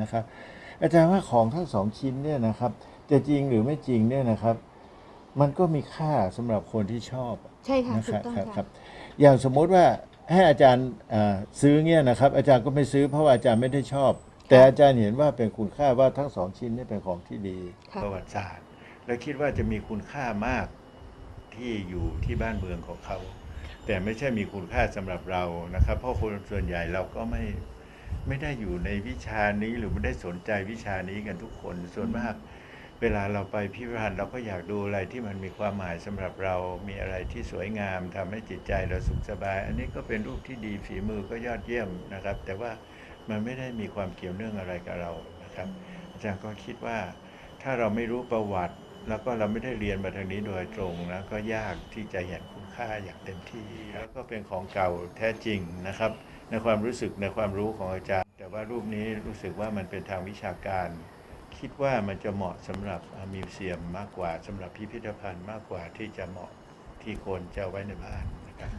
นะครับ อาจารย์ว่าของทั้งสองชิ้นเนี่ยนะครับจะจริงหรือไม่จริงเนี่ยนะครับ มันก็มีค่าสำหรับคนที่ชอบใช่ค่ะนะถูครักบต้องครับคค่ะรับ อย่างสมมุติว่าให้อาจารย์อ่าซื้อเนี่ยนะครับ อาจารย์ก็ไม่ซื้อเพราะว่าอาจารย์ไม่ได้ชอบ แต่อาจารย์เห็นว่าเป็นคุณค่าว่าทั้งสองชิ้นนี่เป็นของที่ดีค่ะประวัติศาสตร์ และคิดว่าจะมีคุณค่ามากที่อยู่ที่บ้านเมืองของเขา แต่ไม่ใช่มีคุณค่าสำหรับเรานะครับ เพราะคนส่วนใหญ่เราก็ไม่ ไม่ได้อยู่ในวิชานี้หรือไม่ได้สนใจวิชานี้กันทุกคนส่วนมาก เวลาเราไปพิพิธภัณฑ์เราก็อยากดูอะไรที่มันมีความหมายสำหรับเรา มีอะไรที่สวยงามทำให้จิตใจเราสุขสบาย อันนี้ก็เป็นรูปที่ดีฝีมือก็ยอดเยี่ยมนะครับ แต่ว่ามันไม่ได้มีความเกี่ยวเนื่องอะไรกับเรานะครับ อาจารย์ก็คิดว่าถ้าเราไม่รู้ประวัติ แล้วก็เราไม่ได้เรียนมาทางนี้โดยตรงนะก็ยากที่จะเห็นคุณค่าอย่างเต็มที่ แล้วก็เป็นของเก่าแท้จริงนะครับ ในความรู้สึกในความรู้ของอาจารย์ แต่ว่ารูปนี้รู้สึกว่ามันเป็นทางวิชาการ คิดว่ามันจะเหมาะสำหรับมิวเซียมมากกว่าสำหรับพิพิธภัณฑ์มากกว่าที่จะเหมาะที่คนจะไว้ในบ้านนะครับ